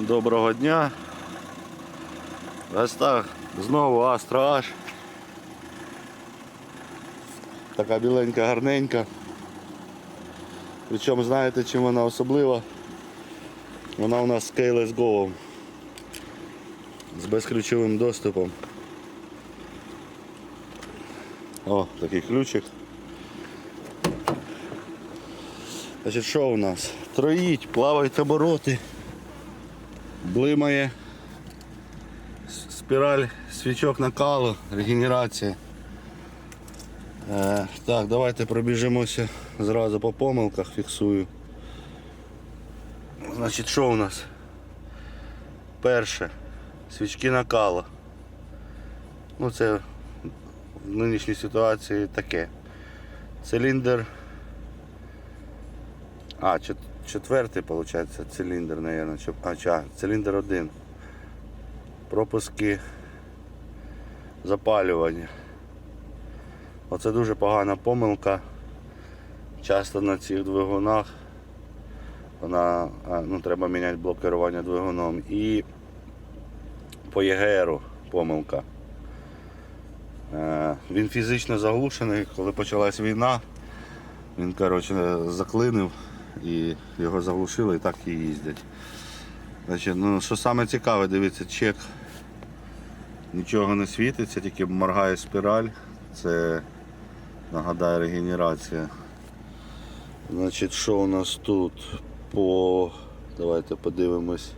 Доброго дня. Ось так, знову Астра Аж. Така біленька, гарненька. Причому знаєте чим вона особлива? Вона у нас з Keyless Go. З безключовим доступом. О, такий ключик. Значить, що у нас? Троїть, плавають обороти, блимає спіраль свічок накалу, регенерація. Е, так, давайте пробіжимося зразу по помилках, фіксую. Значить, що у нас? Перше. Свічки накала. Ну це в нинішній ситуації таке. Циліндр а, четвертий, виходить, циліндр, наверное. чи- А, ча, циліндр один. Пропуски запалювання. Оце дуже погана помилка. Часто на цих двигунах вона, ну, треба міняти блок двигуном. І по ЄГРу помилка. Е, Він фізично заглушений, коли почалась війна. Він коротше, заклинив і його заглушили і так і їздять. Значить, ну, що саме цікаве, дивіться, чек нічого не світиться, тільки моргає спіраль. Це нагадаю регенерація. Значить, що у нас тут по. Давайте подивимось.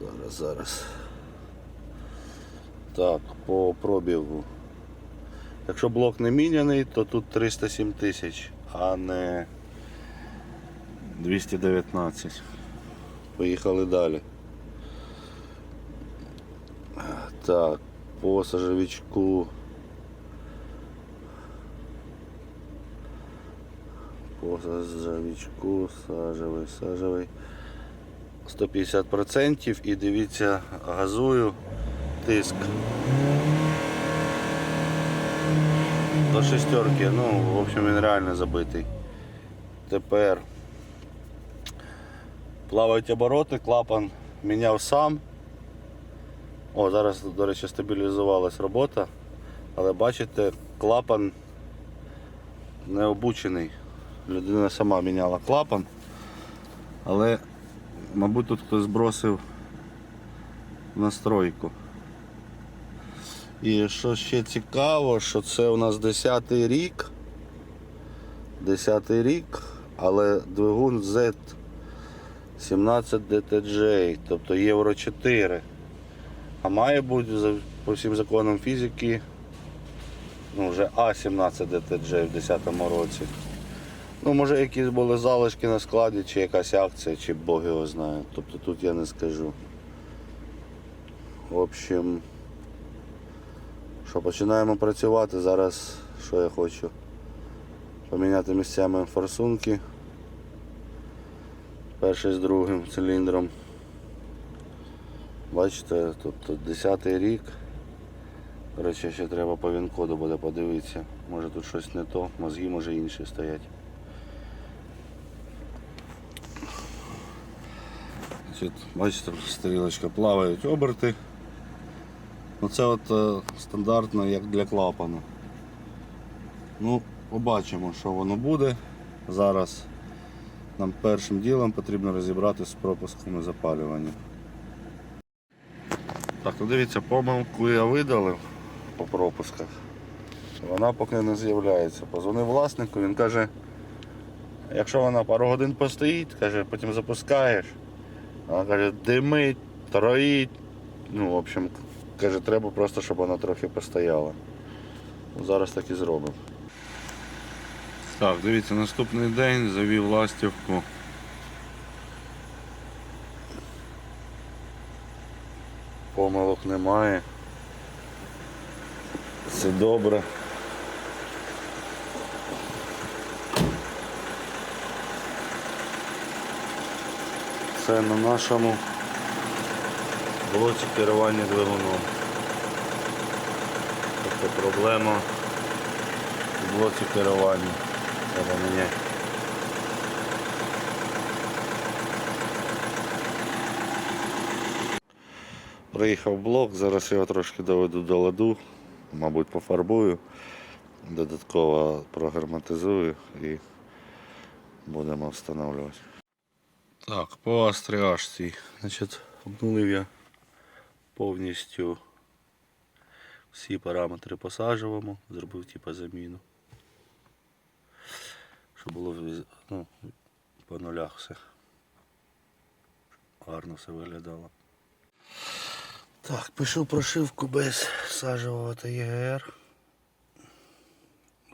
Зараз, зараз. Так, по пробігу. Якщо блок не міняний, то тут 307 тисяч, а не 219. Поїхали далі. Так, по сажовичку. По сажовичку, сажевий, сажевий. 150% і дивіться, газую тиск. До шестерки, ну, в общем, він реально забитий. Тепер плавають обороти, клапан міняв сам. О, зараз, до речі, стабілізувалась робота, але бачите, клапан не обучений. Людина сама міняла клапан, але, мабуть, тут хтось збросив настройку. І що ще цікаво, що це у нас 10 рік. 10 рік, але двигун Z 17 DTJ, тобто Євро 4. А має бути по всім законам фізики ну, вже А17 DTJ в 10 році. Ну, може якісь були залишки на складі, чи якась акція, чи Бог його знає. Тобто тут я не скажу. В общем. Що, починаємо працювати. Зараз що я хочу? Поміняти місцями форсунки. Перший з другим циліндром. Бачите, тобто 10 рік. Речі, ще треба по він-коду буде подивитися. Може тут щось не то, мозги може інші стоять. Бачите, стрілочка плавають оберти. Оце от е, стандартно як для клапана. Ну, побачимо, що воно буде. Зараз нам першим ділом потрібно розібратися з пропусками запалювання. Так, ну дивіться, помилку я видалив по пропусках. Вона поки не з'являється. Позвонив власнику, він каже, якщо вона пару годин постоїть, каже, потім запускаєш. Вона каже, димить, троїть. Ну, в общем, каже, треба просто, щоб вона трохи постояла. Зараз так і зробимо. Так, дивіться, наступний день завів ластівку. Помилок немає. Все добре. Це на нашому блоці керування двигуном. Тобто проблема в блоці керування. Треба міняти. Приїхав блок, зараз його трошки доведу до ладу, мабуть пофарбую, додатково прогерметизую і будемо встановлювати. Так, по астріашці. Значить, обнулив я повністю всі параметри по сажевому, зробив типу заміну. Щоб було ну, по нулях все. Гарно все виглядало. Так, пишу прошивку без сажевого та ЄГР.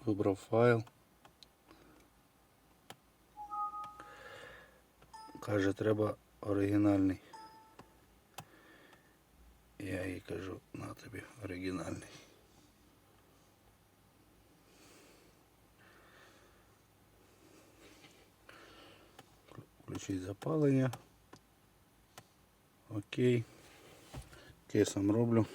Вибрав файл. Каже, треба оригінальний. Я їй кажу, на тобі оригінальний. Включить запалення. Окей. Кейсом роблю.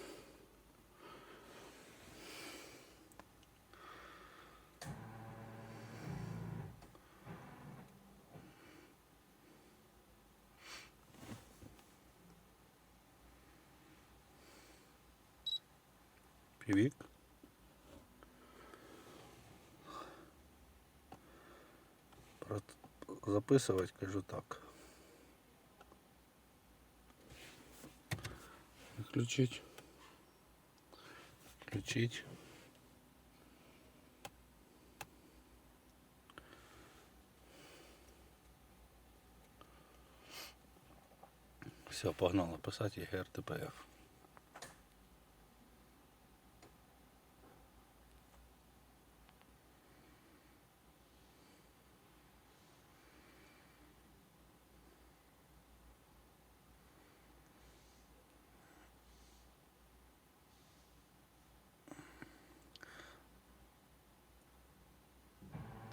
Півік. Про- Записувати кажу так. Включить. Включить. Все, погнало писати ЄГР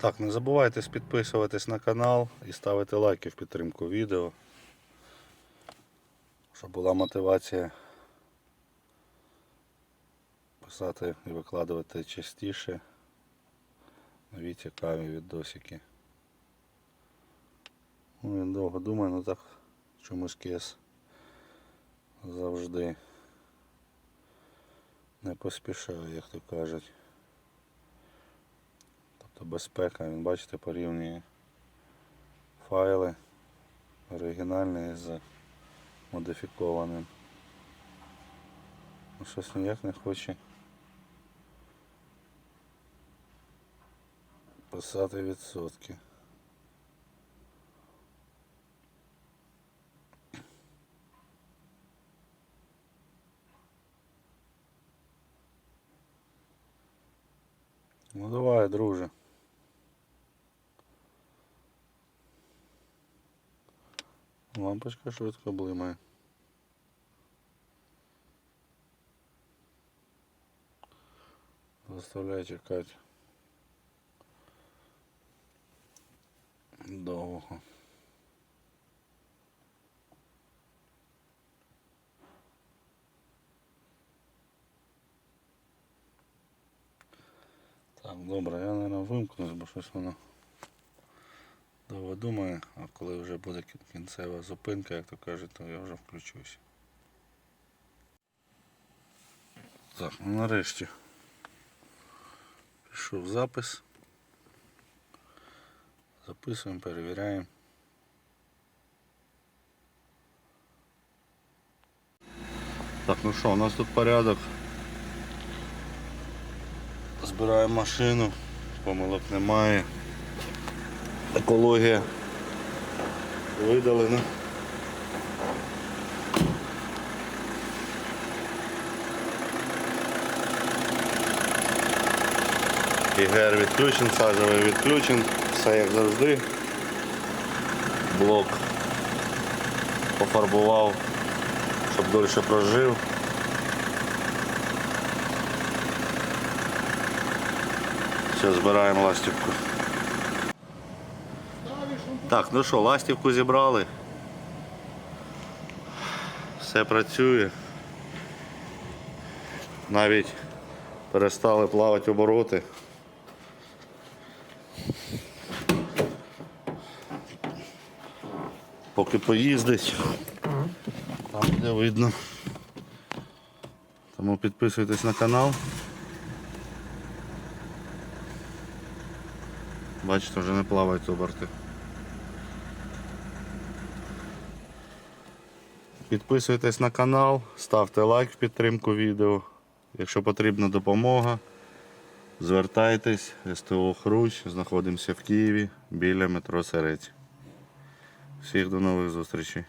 Так, не забувайте підписуватись на канал і ставити лайки в підтримку відео. Щоб була мотивація писати і викладувати частіше нові цікаві відосики. Ну, він довго думає, ну так чомусь кес завжди не поспішає, як то кажуть. Тобто безпека, він бачите, порівнює файли оригінальні з модифікованим. Ну, щось ніяк не хоче писати відсотки. Ну давай, друже. Лампочка швидко блимає. Заставляє чекати. Довго. Так, добре, я, мабуть, вимкнусь, бо щось воно думає, а коли вже буде кінцева зупинка, як то кажуть, то я вже включусь. Так, ну нарешті пішов запис. Записуємо, перевіряємо. Так, ну що, у нас тут порядок. Збираємо машину, помилок немає. Екологія видалена. ІГР відключен, сажевий відключен, все як завжди. Блок пофарбував, щоб дольше прожив. Все, збираємо ластівку. Так, ну що, ластівку зібрали. Все працює. Навіть перестали плавати обороти. Поки поїздить, там буде видно. Тому підписуйтесь на канал. Бачите, вже не плавають оберти. Підписуйтесь на канал, ставте лайк в підтримку відео. Якщо потрібна допомога, звертайтесь, СТО Хрущ, знаходимося в Києві біля метро Серець. Всіх до нових зустрічей.